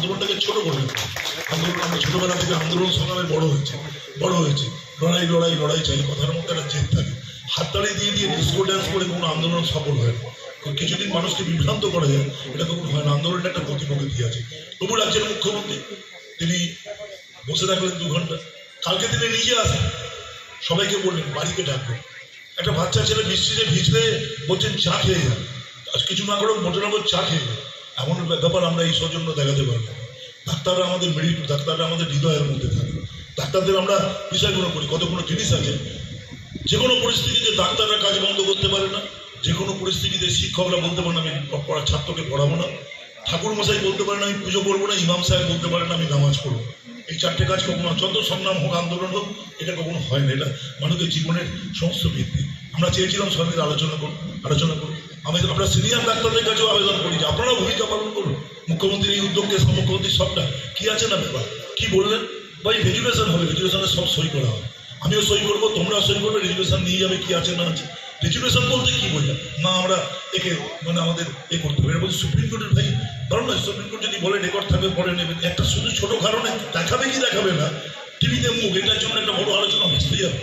আন্দোলনটাকে ছোট করে আন্দোলন আমরা ছোটবেলা থেকে আন্দোলন সংগ্রামে বড় হয়েছে বড় হয়েছে। লড়াই লড়াই লড়াই চাই, কথার মধ্যে একটা জেদ থাকে। হাততালি দিয়ে দিয়ে ডিস্কো ড্যান্স করে কোনো আন্দোলন সফল হয় না। কিছুদিন মানুষকে বিভ্রান্ত করা যায়, এটা কখনো হয় না। আন্দোলনের একটা গতি প্রকৃতি আছে। তবু রাজ্যের মুখ্যমন্ত্রী, তিনি বসে থাকলেন দু ঘণ্টা। কালকে তিনি নিজে আসেন। সবাইকে বললেন, বাড়িতে ডাকবেন। একটা বাচ্চা ছেলে বৃষ্টিতে ভিজলে বলছেন, চা খেয়ে যান। কিছু না করে মোটামুটি চা খেয়ে যান। এমন ব্যাপার আমরা এই সৌজন্য দেখাতে পারব না। ডাক্তাররা আমাদের মেরিট ডাক্তাররা আমাদের হৃদয়ের মধ্যে থাকে। ডাক্তারদের আমরা বিষয়গুলো করি কতগুলো জিনিস আছে। যে কোনো পরিস্থিতিতে ডাক্তাররা কাজ বন্ধ করতে পারে না। যে কোনো পরিস্থিতিতে শিক্ষকরা বলতে পারেন আমি পড়া, ছাত্রকে পড়াবো না। ঠাকুর মশাই বলতে পারেন, আমি পুজো করব না। ইমাম সাহেব বলতে পারেন, আমি নামাজ পড়ব। এই চারটে কাজ কখনো যত সংগ্রাম হোক, আন্দোলন হোক, এটা কখনো হয় না। এটা মানুষের জীবনের সমস্ত ভিত্তি। আমরা চেয়েছিলাম সবাই আলোচনা করুন আলোচনা করুন আমি আমরা সিনিয়র ডাক্তারদের কাছেও আবেদন করি যে আপনারা ভূমিকা পালন করুন। মুখ্যমন্ত্রীর এই উদ্যোগকে মুখ্যমন্ত্রী সবটা। কি আছে না ব্যাপার? কি বললেন? ভাই রেজুলেশন হবে রেজুলেশনে সব সই করা হবে। আমিও সই করব তোমরা সই করবে রেজুলেশন নিয়ে যাবে, কি আছে না আছে। রেজুলেশন বলতে কি বোঝা না, আমরা একে মানে আমাদের এ করতে হবে। বলছি সুপ্রিম কোর্টের ভাই ধরো না, সুপ্রিম কোর্ট যদি বলে রেকর্ড থাকবে, পরে নেবেন একটা শুধু ছোট কারণে দেখাবে কি দেখাবে না? টিভিতে মুখ, এটার জন্য একটা বড় আলোচনা বুঝতে যাবে।